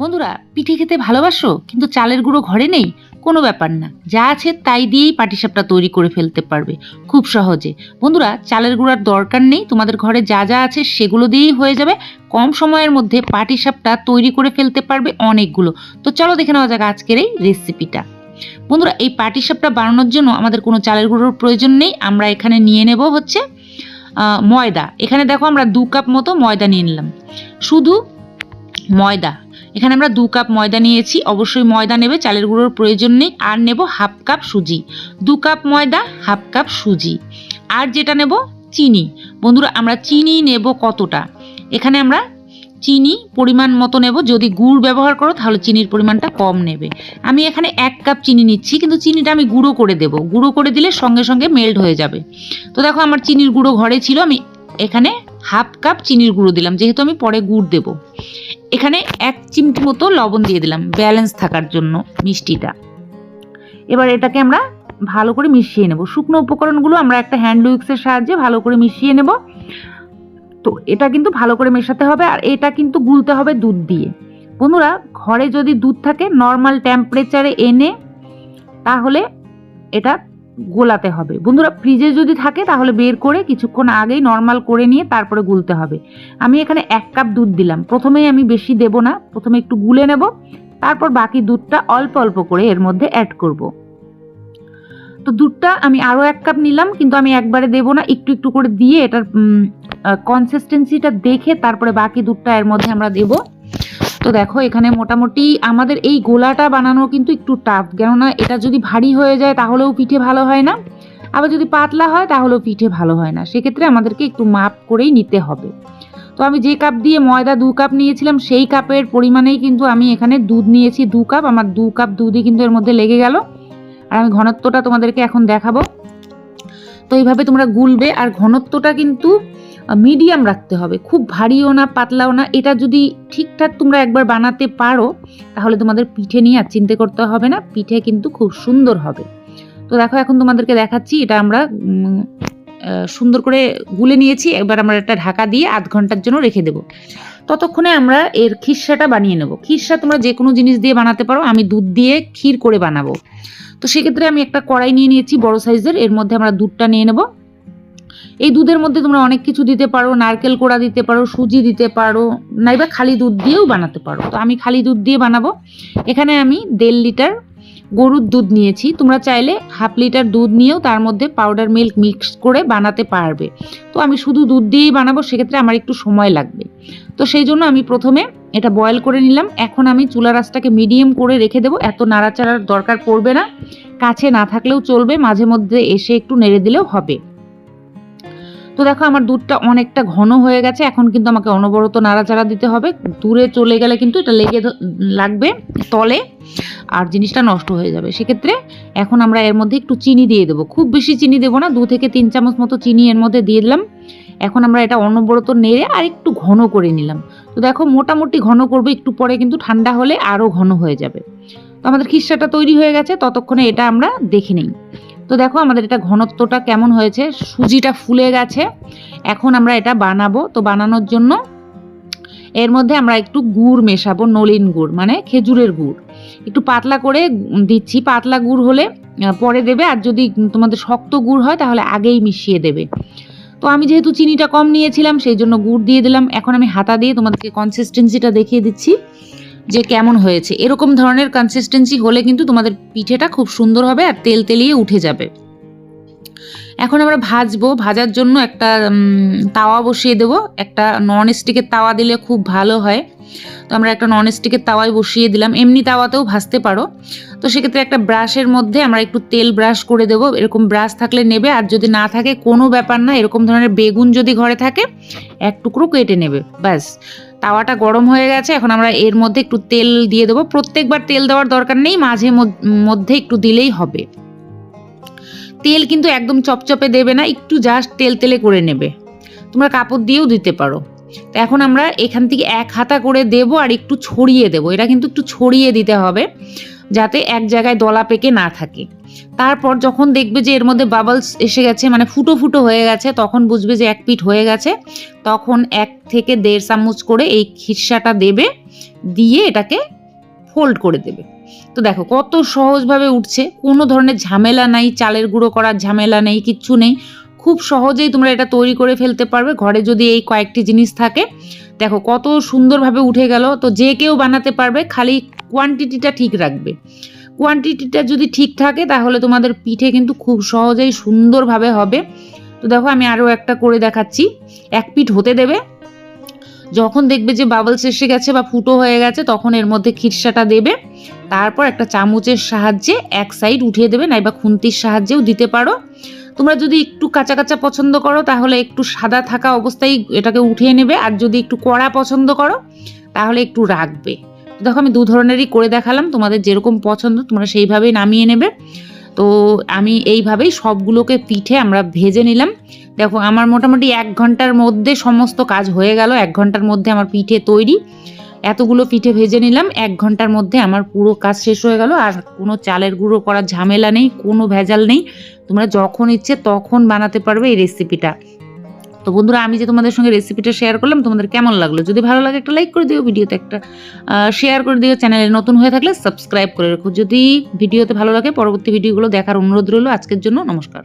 বন্ধুরা, পিঠে খেতে ভালোবাসো? কিন্তু চালের গুঁড়ো ঘরে নেই? কোনো ব্যাপার না। যা আছে তাই দিয়েই পাটিসাপটা তৈরি করে ফেলতে পারবে। খুব সহজে। বন্ধুরা, চালের গুঁড়ার দরকার নেই। তোমাদের ঘরে যা যা আছে সেগুলো দিয়েই হয়ে যাবে। কম সময়ের মধ্যে পাটিসাপটা তৈরি করে ফেলতে পারবে অনেকগুলো। তো চলো দেখে নেওয়া যাক আজকের এই রেসিপিটা বন্ধুরা, এই পাটিসাপটা বানানোর জন্য আমাদের কোনো চালের গুঁড়োর প্রয়োজন নেই। আমরা এখানে নিয়ে নেব হচ্ছে ময়দা। এখানে দেখো আমরা দু কাপ মতো ময়দা নিয়ে নিলাম। শুধু ময়দা। এখানে আমরা দু কাপ ময়দা নিয়েছি। অবশ্যই ময়দা নেবে, চালের গুঁড়োর প্রয়োজন নেই। আর নেব হাফ কাপ সুজি। দু কাপ ময়দা, হাফ কাপ সুজি। আর যেটা নেব, চিনি। বন্ধুরা, আমরা চিনি নেব কতটা? এখানে আমরা চিনি পরিমাণ মতো নেব। যদি গুড় ব্যবহার করো, তাহলে চিনির পরিমাণটা কম নেবে। আমি এখানে এক কাপ চিনি নিচ্ছি, কিন্তু চিনিটা আমি গুঁড়ো করে দেব। গুঁড়ো করে দিলে সঙ্গে সঙ্গে মেল্ট হয়ে যাবে। তো দেখো, আমার চিনির গুঁড়ো ঘরে ছিল। আমি এখানে হাফ কাপ চিনির গুঁড়ো দিলাম। যেহেতু আমি পরে গুড় দেব। এখানে এক চিমটি মতো লবণ দিয়ে দিলাম ব্যালেন্স থাকার জন্য মিষ্টিটা। এবার এটাকে আমরা ভালো করে মিশিয়ে নেব। শুকনো উপকরণগুলো আমরা একটা হ্যান্ড উইক্সের সাহায্যে ভালো করে মিশিয়ে নেব। তো এটা কিন্তু ভালো করে মেশাতে হবে আর এটা কিন্তু গুলতে হবে দুধ দিয়ে। বন্ধুরা, ঘরে যদি দুধ থাকে নর্মাল টেম্পারেচারে এনে তাহলে এটা গোলাতে হবে। বন্ধুরা ফ্রিজে যদি থাকে তাহলে বের করে কিছুক্ষণ আগেই নর্মাল করে নিয়ে তারপরে গুলতে হবে। আমি এখানে এক কাপ দুধ দিলাম। প্রথমেই আমি বেশি দেব না, প্রথমে একটু গুলে নেব, তারপর বাকি দুধটা অল্প অল্প করে এর মধ্যে অ্যাড করব। তো দুধটা আমি আরও এক কাপ নিলাম, কিন্তু আমি একবারে দেব না, একটু একটু করে দিয়ে এটার কনসিস্টেন্সিটা দেখে তারপরে বাকি দুধটা এর মধ্যে আমরা দেব। তো দেখো, এখানে মোটামুটি আমাদের এই গোলাটা বানানো কিন্তু একটু টাফ কেননা এটা যদি ভারী হয়ে যায় তাহলেও পিঠে ভালো হয় না। আবার যদি পাতলা হয় তাহলেও পিঠে ভালো হয় না। সেক্ষেত্রে আমাদেরকে একটু মাপ করেই নিতে হবে। তো আমি যে কাপ দিয়ে ময়দা দু কাপ নিয়েছিলাম, সেই কাপের পরিমাণেই কিন্তু আমি এখানে দুধ নিয়েছি দু কাপ আমার দু কাপ দুধই কিন্তু এর মধ্যে লেগে গেল। আর আমি ঘনত্বটা তোমাদেরকে এখন দেখাবো। তো এইভাবে তোমরা গুলবে। আর ঘনত্বটা কিন্তু মিডিয়াম রাখতে হবে। খুব ভারীও না, পাতলাও না। এটা যদি ঠিকঠাক তোমরা একবার বানাতে পারো, তাহলে তোমাদের পিঠে নিয়ে আর চিন্তা করতে হবে না। পিঠে কিন্তু খুব সুন্দর হবে। তো দেখো, এখন তোমাদেরকে দেখাচ্ছি। এটা আমরা সুন্দর করে গুলে নিয়েছি। এবার আমরা একটা ঢাকা দিয়ে আধ ঘণ্টার জন্য রেখে দেবো। ততক্ষণে আমরা এর খিরসাটা বানিয়ে নেব। খিরসা তোমরা যে কোনো জিনিস দিয়ে বানাতে পারো। আমি দুধ দিয়ে ক্ষীর করে বানাবো। তো সেক্ষেত্রে আমি একটা কড়াই নিয়ে নিয়েছি, বড় সাইজের। এর মধ্যে আমরা দুধটা নিয়ে নেব। এই দুধের মধ্যে তোমরা অনেক কিছু দিতে পারো, নারকেল কোড়া দিতে পারো, সুজি দিতে পারো, নাইবা খালি দুধ দিয়েও বানাতে পারো। তো আমি খালি দুধ দিয়ে বানাবো। এখানে আমি দেড় লিটার গরুর দুধ নিয়েছি। তোমরা চাইলে হাফ লিটার দুধ নিয়েও তার মধ্যে পাউডার মিল্ক মিক্স করে বানাতে পারবে। তো আমি শুধু দুধ দিয়েই বানাবো, সেক্ষেত্রে আমার একটু সময় লাগবে। তো সেই জন্য আমি প্রথমে এটা বয়েল করে নিলাম। এখন আমি চুলা রাসটাকে মিডিয়াম করে রেখে দেবো। এত নাড়াচাড়ার দরকার পড়বে না। কাছে না থাকলেও চলবে, মাঝে মধ্যে এসে একটু নেড়ে দিলেও হবে। তো দেখো, আমার দুধটা অনেকটা ঘন হয়ে গেছে। এখন কিন্তু আমাকে অনবরত নাড়াচাড়া দিতে হবে। দূরে চলে গেলে কিন্তু এটা লেগে লাগবে তলে আর জিনিসটা নষ্ট হয়ে যাবে। সেক্ষেত্রে এখন আমরা এর মধ্যে একটু চিনি দিয়ে দেবো। খুব বেশি চিনি দেবো না, দু থেকে তিন চামচ মতো চিনি এর মধ্যে দিয়ে দিলাম। এখন আমরা এটা অনবরত নেড়ে আর একটু ঘন করে নিলাম। তো দেখো, মোটামুটি ঘন করবে, একটু পরে কিন্তু ঠান্ডা হলে আরও ঘন হয়ে যাবে। তো আমাদের খিসাটা তৈরি হয়ে গেছে, ততক্ষণে এটা আমরা দেখে নিই। তো দেখো আমাদের এটা ঘনত্বটা কেমন হয়েছে? সুজিটা ফুলে গেছে। এখন আমরা এটা বানাবো। তো বানানোর জন্য এর মধ্যে আমরা একটু গুড় মেশাবো, নলিন গুড় মানে খেজুরের গুড়। একটু পাতলা করে দিচ্ছি। পাতলা গুড় হলে পরে দেবে। আর যদি তোমাদের শক্ত গুড় হয়, তাহলে আগেই মিশিয়ে দেবে। তো আমি যেহেতু চিনিটা কম নিয়েছিলাম, সেই জন্য গুড় দিয়ে দিলাম। এখন আমি হাতা দিয়ে তোমাদেরকে কনসিস্টেন্সিটা দেখিয়ে দিচ্ছি। যে কেমন হয়েছে। এরকম ধরনের কনসিস্টেন্সি হলে কিন্তু তোমাদের পিঠেটা খুব সুন্দর হবে আর তেল তেলিয়ে উঠে যাবে। এখন আমরা ভাজবো। ভাজার জন্য একটা তাওয়া বসিয়ে দেবো। একটা নন স্টিকের তাওয়া দিলে খুব ভালো হয়। তো আমরা একটা নন স্টিকের তাওয়ায় বসিয়ে দিলাম। এমনি তাওয়াতেও ভাজতে পারো। তো সেক্ষেত্রে একটা ব্রাশের মধ্যে আমরা একটু তেল ব্রাশ করে দেবো। এরকম ব্রাশ থাকলে নেবে। আর যদি না থাকে কোনো ব্যাপার না, এরকম ধরনের বেগুন যদি ঘরে থাকে, এক টুকরো কেটে নেবে। ব্যাস। তাওয়াটা গরম হয়ে গেছে, এখন আমরা এর মধ্যে একটু তেল দিয়ে দেবো। প্রত্যেকবার তেল দেওয়ার দরকার নেই, মাঝে মধ্যে একটু দিলেই হবে। তেল কিন্তু একদম চপচপে দেবে না, একটু জাস্ট তেল তেলে করে নেবে। তোমরা কাপড় দিয়েও দিতে পারো। তো এখন আমরা এখান থেকে এক হাতা করে দেবো আর একটু ছড়িয়ে দেবো। এটা কিন্তু একটু ছড়িয়ে দিতে হবে, যাতে এক জায়গায় দলা পেকে না থাকে। তারপর যখন দেখবে যে এর মধ্যে বাবলস এসে গেছে মানে ফুটো ফুটো হয়ে গেছে, তখন বুঝবে যে এক পিঠ হয়ে গেছে। তখন এক থেকে দেড় চামচ করে এই খিরসাটা দেবে, দিয়ে এটাকে ফোল্ড করে দেবে। তো দেখো কত সহজভাবে উঠছে, কোনো ধরনের ঝামেলা নাই, চালের গুঁড়ো করার ঝামেলা নেই, কিচ্ছু নেই। খুব সহজেই তোমরা এটা তৈরি করে ফেলতে পারবে, ঘরে যদি এই কয়েকটি জিনিস থাকে। দেখো কত সুন্দরভাবে উঠে গেল, তো যে কেউ বানাতে পারবে, খালি কোয়ান্টিটিটা ঠিক রাখবে। কোয়ান্টিটিটা যদি ঠিক থাকে, তাহলে তোমাদের পিঠে কিন্তু খুব সহজেই সুন্দরভাবে হবে। তো দেখো, আমি আরও একটা করে দেখাচ্ছি। এক পিঠ হতে দেবে। যখন দেখবে যে বাবলস এসে গেছে বা ফুটো হয়ে গেছে, তখন এর মধ্যে খিরসাটা দেবে। তারপর একটা চামচের সাহায্যে এক সাইড উঠিয়ে দেবে, নাইবা খুন্তির সাহায্যেও দিতে পারো। তোমরা যদি একটু কাঁচা কাঁচা পছন্দ করো, তাহলে একটু সাদা থাকা অবস্থায় এটাকে উঠিয়ে নেবে। আর যদি একটু কড়া পছন্দ করো, তাহলে একটু রাখবে। দেখো, আমি দু ধরনেরই করে দেখালাম। তোমাদের যেরকম পছন্দ, তোমরা সেইভাবেই নামিয়ে নেবে। তো আমি এইভাবেই সবগুলোকে পিঠে আমরা ভেজে নিলাম। দেখো, আমার মোটামুটি এক ঘণ্টার মধ্যে সমস্ত কাজ হয়ে গেল। এক ঘণ্টার মধ্যে আমার পিঠে তৈরি। এতগুলো পিঠে ভেজে নিলাম। এক ঘণ্টার মধ্যে আমার পুরো কাজ শেষ হয়ে গেল। আর কোনো চালের গুঁড়ো করার ঝামেলা নেই, কোনো ভেজাল নেই। তোমরা যখন ইচ্ছে তখন বানাতে পারবে এই রেসিপিটা তো বন্ধুরা, আমি যে তোমাদের সঙ্গে রেসিপিটা শেয়ার করলাম, তোমাদের কেমন লাগল? যদি ভালো লাগে, একটা লাইক করে দিও, ভিডিওতে একটা শেয়ার করে দিও চ্যানেলে নতুন হয়ে থাকলে সাবস্ক্রাইব করে রাখো। যদি ভিডিওতে ভালো লাগে, পরবর্তী ভিডিওগুলো দেখার অনুরোধ রইল, আজকের জন্য নমস্কার।